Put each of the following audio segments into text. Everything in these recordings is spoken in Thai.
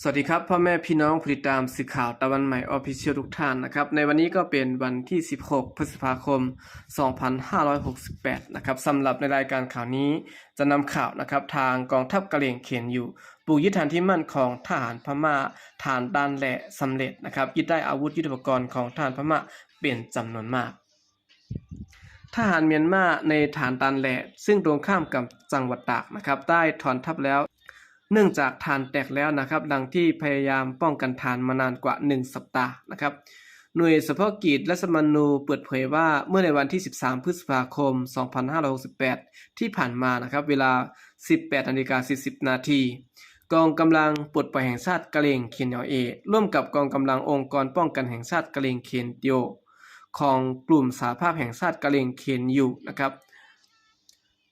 สวัสดีครับพ่อแม่พี่น้องผู้ติดตามสื่อข่าวตะวันใหม่ออฟฟิเชียลทุกท่านนะครับในวันนี้ก็เป็นวันที่ 16 พฤษภาคม 2568 นะครับสำหรับในรายการข่าวนี้จะนำข่าวนะครับทางกองทัพกะเหรี่ยงเขียนอยู่บุกยึดฐานที่มั่นของทหารพม่าฐานด้านแหละสำเร็จนะครับยึดได้อาวุธยุทโธปกรณ์ของทหารพม่าเป็นจำนวนมากทหารเมียนมาในฐานตันแหละซึ่งตรงข้ามกับจังหวัดตากนะครับได้ถอนทัพแล้ว เนื่องจากฐานแตกแล้วนะครับ ดังที่พยายามป้องกันฐานมานานกว่า 1 สัปดาห์นะครับ หน่วยเฉพาะกิจและสมนูเปิดเผยว่าเมื่อในวันที่ 13 พฤษภาคม 2568 ที่ผ่านมานะครับ เวลา 18นาฬิกา40 นาทีกองกำลังปลดปล่อยแห่งชาติกะเหรงเคียนเอเอ ร่วมกับกองกำลังองค์กรป้องกันแห่งชาติกะเหรงเคียนเตียของกลุ่มสาภาพแห่งชาติกะเหรงเคียนอยู่นะครับ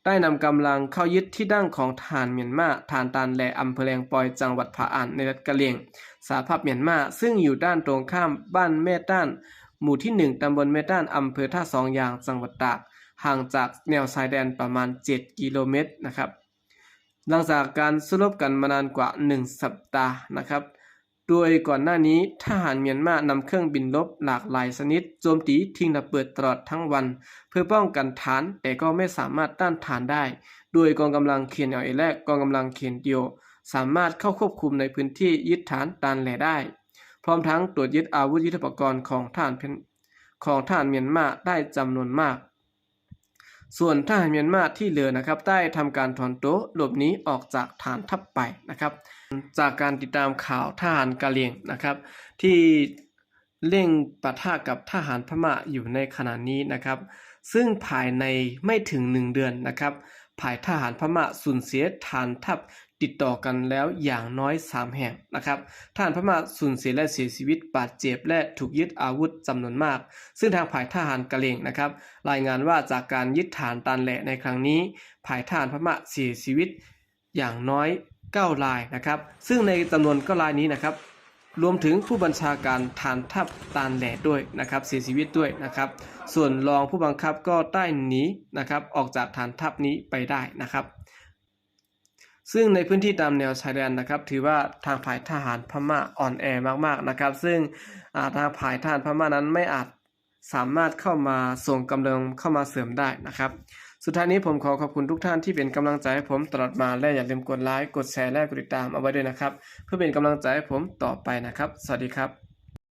ได้นำกำลังเข้ายึดที่ดั้งของฐานเมียนมาฐานตานแหละอำเภอแลงปอยจังหวัดผาอ่านในรัฐกะเหรี่ยง สาภาพเมียนมาซึ่งอยู่ด้านตรงข้ามบ้านแม่ต้าน หมู่ที่ 1ตำบลแม่ต้านอำเภอท่าสองยางจังหวัดตากห่างจากแนวชายแดนประมาณ 7 กิโลเมตรนะครับ หลังจากการสู้รบกันมานานกว่า 1 สัปดาห์นะครับ โดยก่อนหน้านี้ทหารเมียนมานำเครื่องบินรบหลากหลายชนิดโจมตีทิ้งระเบิดตลอดทั้งวัน เพื่อป้องกันฐานแต่ก็ไม่สามารถต้านทานได้ โดยกองกำลังเคียนเอเอและกองกำลังเคียนเดียวสามารถเข้าควบคุมในพื้นที่ยึดฐานตานแหลได้ พร้อมทั้งตรวจยึดอาวุธยุทโธปกรณ์ของทหารเพนของทหารเมียนมาได้จำนวนมาก ส่วนทหารเมียนมาที่เหลือนะครับได้ทำการถอนโต๊ะหลบหนีออกจากฐานทัพไปนะครับ จากการติดตามข่าวทหารกะเหรี่ยงนะครับ ที่เร่งปะทะกับทหารพม่าอยู่ในขณะนี้นะครับ ซึ่งภายในไม่ถึงหนึ่งเดือนนะครับภายทหารพม่าสูญเสียฐานทัพติดต่อกันแล้วอย่างน้อย 3 แห่งนะครับทหารพม่าสูญเสียและเสียชีวิตบาดเจ็บและถูกยึดอาวุธจำนวนมาก ซึ่งทางฝ่ายทหารกะเหรี่ยงนะครับ รายงานว่าจากการยึดฐานตันแหละในครั้งนี้ฝ่ายทหารพม่าเสียชีวิตอย่างน้อย 9รายนะครับ ซึ่งในจำนวน9รายนี้นะครับ รวมถึงผู้บัญชาการฐานทัพตานแหล่ด้วยนะครับ เสียชีวิตด้วยนะครับ ส่วนรองผู้บังคับก็ได้หนีนะครับ ออกจากฐานทัพนี้ไปได้นะครับ ซึ่งในพื้นที่ตามแนวชายแดนนะครับ ถือว่าทางฝ่ายทหารพม่าอ่อนแอมากๆนะครับ ซึ่งาทางฝ่ายทหารพม่านั้นไม่อาจสามารถเข้ามาส่งกำลังเข้ามาเสริมได้นะครับ สุดท้ายนี้ผมขอขอบคุณทุกท่านที่เป็นกำลังใจให้ผมตลอดมาและอย่าลืมกดไลค์กดแชร์และกดติดตามเอาไว้ด้วยนะครับ เพื่อเป็นกำลังใจให้ผมต่อไปนะครับ สวัสดีครับ